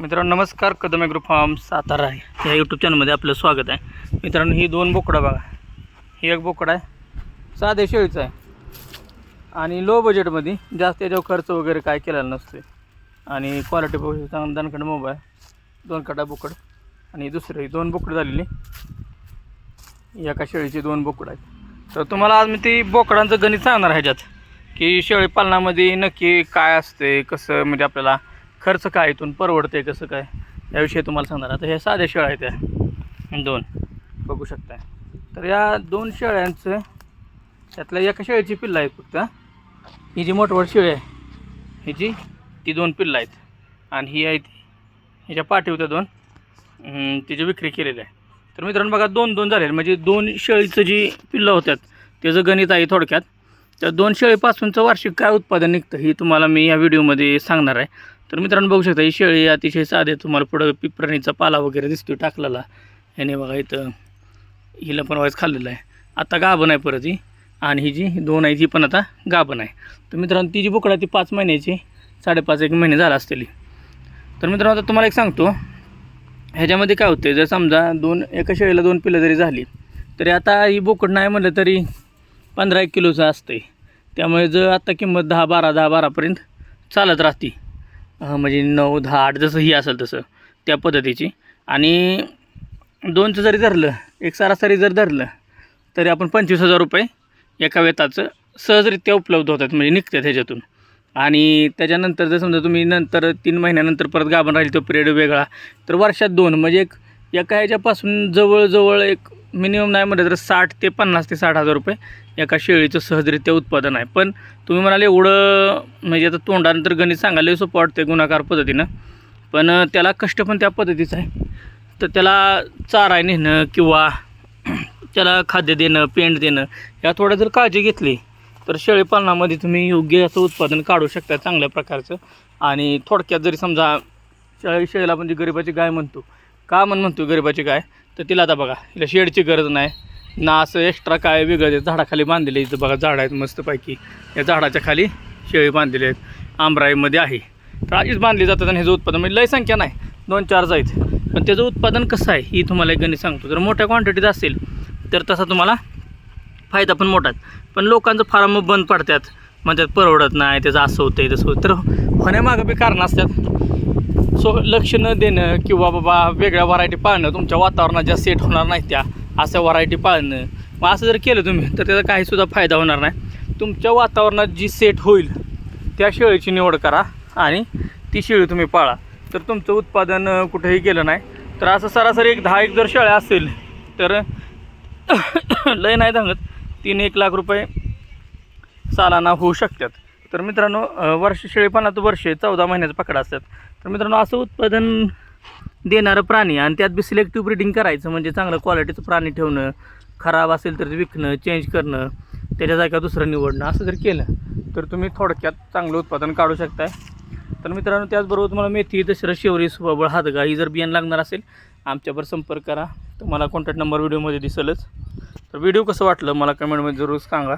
मित्रांनो नमस्कार Kadam group form Satara आहे. या यूट्यूब चॅनलमध्ये आपलं स्वागत आहे. मित्रांनो ही दोन बोकडं बघा. ही एक बोकडा आहे. साधे शेळीचं आहे. आणि लो बजेटमध्ये जास्त याच्यावर खर्च वगैरे काय केलेला नसतो आणि क्वालिटी बघू चांगला दणकड मोबाईल दोन काटा बोकड. आणि दुसरी दोन बोकडं झालेली. एका शेळीची दोन बोकडं आहेत. तर तुम्हाला आज मी ती बोकडांचं गणित सांगणार ह्याच्यात. की शेळी पालनामध्ये नक्की काय असते कसं म्हणजे आपल्याला खर्च काय इथून परवडते कसं काय? याविषयी तुम्हाला सांगणार. आता ह्या साध्या शेळ्या आहेत त्या दोन. बघू शकता तर या दोन शेळ्यांचं त्यातल्या एका शेळीची पिल्लं आहेत फक्त. ही जी मोठमोठ शेळी आहे हिची ती दोन पिल्लं आहेत. आणि ही आहे ती ह्याच्या पाठी होत्या दोन. तिची विक्री केलेली आहे. तर मित्रांनो बघा दोन दोन झाले म्हणजे दोन शेळीचं जी पिल्लं होत्यात त्याचं गणित आहे थोडक्यात तर दोन शेळीपासूनचं वार्षिक काय उत्पादन निघतं ही तुम्हाला मी या व्हिडिओमध्ये सांगणार आहे. तर मित्रांनो बघू शकता ही शेळी अतिशय साधे तुम्हाला पुढं पिपरणीचा पाला वगैरे दिसतो टाकलेला. ह्याने बघा इथं हिला पण वाईज खाल्लेलं आहे. आता गाभण आहे परत ही आणि ही जी दोन आहे ती पण आता गाभण आहे. तर मित्रांनो ती जी बोकडा ती पाच महिन्याची साडेपाच एक महिने झाला असतेली तर मित्रांनो आता तुम्हाला एक सांगतो ह्याच्यामध्ये काय होतं जर समजा दोन एका शेळीला दोन पिलं जरी झाली तरी आता ही बोकड नाही म्हणलं तरी पंधरा एक किलोचं असतं त्यामुळे जर आत्ता किंमत दहा बारा दहा बारापर्यंत चालत राहते. म्हणजे नऊ दहा आठ जसं ही असेल तसं त्या पद्धतीची. आणि दोनचं जरी धरलं एक सरासरी जर धरलं तरी आपण पंचवीस हजार रुपये एका वेताचं सहजरित्या उपलब्ध होतात म्हणजे निघतात ह्याच्यातून. आणि त्याच्यानंतर जर समजा तुम्ही नंतर तीन महिन्यानंतर परत गाभण राहील तो पिरियड वेगळा तर वर्षात दोन म्हणजे एक एका ह्याच्यापासून जवळजवळ एक मिनिमम नाही म्हटलं तर साठ ते पन्नास ते साठ हजार रुपये एका शेळीचं सहजरित्या उत्पादन आहे. पण तुम्ही म्हणाले एवढं म्हणजे आता तोंडानंतर गणित सांगायला सोपं वाटतं गुणाकार पद्धतीनं. पण त्याला कष्ट पण त्या पद्धतीचं आहे. तर त्याला चारा नेणं किंवा त्याला खाद्य देणं पेंड देणं या थोड्या जर काळजी घेतली तर शेळीपालनामध्ये तुम्ही योग्य असं उत्पादन काढू शकता चांगल्या प्रकारचं. आणि थोडक्यात जरी समजा शेळी शेळीला म्हणजे गरिबाची गाय म्हणतो का म्हण म्हणतो गरिबाची गाय? तर तिला आता बघा तिला शेडची गरज नाही. ना असं एक्स्ट्रा काय वेगळं झाडाखाली बांधलेलं इथं बघा झाडं आहेत मस्तपैकी. या झाडाच्या खाली शेळी बांधलेली आहेत. आमराईमध्ये आहे. तर आधीच बांधली जातात आणि ह्याचं उत्पादन म्हणजे लय संख्या नाही. दोन चार आहेत पण त्याचं उत्पादन कसं आहे ही तुम्हाला एक गणित सांगतो. जर मोठ्या क्वांटिटीत असेल तर तसा तुम्हाला फायदा पण मोठा आहे. पण लोकांचं फार्म बंद पडतात. म्हणतात परवडत नाही त्याचं असं होतं तसं होतं तर होण्यामागं बी कारणं असतात. सो लक्ष न देणं किंवा बाबा वेगळ्या व्हरायटी पाळणं तुमच्या वातावरणात ज्या सेट होणार नाही त्या अशा व्हरायटी पाळणं. मग असं जर केलं तुम्ही तर त्याचा काहीसुद्धा फायदा होणार नाही. तुमच्या वातावरणात जी सेट होईल त्या शेळीची निवड करा आणि ती शेळी तुम्ही पाळा. तर तुमचं उत्पादन कुठेही गेलं नाही. तर असं सरासरी एक दहा एक जर शेळ्या असेल तर लय नाही सांगत तीन एक लाख रुपये सालाना होऊ शकतात. तर मित्रांनो वर्ष शेळीपालनात वर्ष चौदा महिन्याचं पकडा असतात. तर मित्रांनो असं उत्पादन देणारं प्राणी आणि त्यात बी सिलेक्टिव्ह ब्रिडिंग करायचं म्हणजे चांगलं क्वालिटीचं प्राणी ठेवणं खराब असेल तर ते विकणं चेंज करणं त्याच्या जागा दुसरं निवडणं असं जर केलं तर तुम्ही थोडक्यात चांगलं उत्पादन काढू शकताय. तर मित्रांनो त्याचबरोबर तुम्हाला मेथी दसरा शेवरी सुबाबळ हातगा ही जर बियाणं लागणार असेल आमच्यावर संपर्क करा. तुम्हाला कॉन्टॅक्ट नंबर व्हिडिओमध्ये दिसेलच. तर व्हिडिओ कसं वाटलं मला कमेंटमध्ये जरूर सांगा.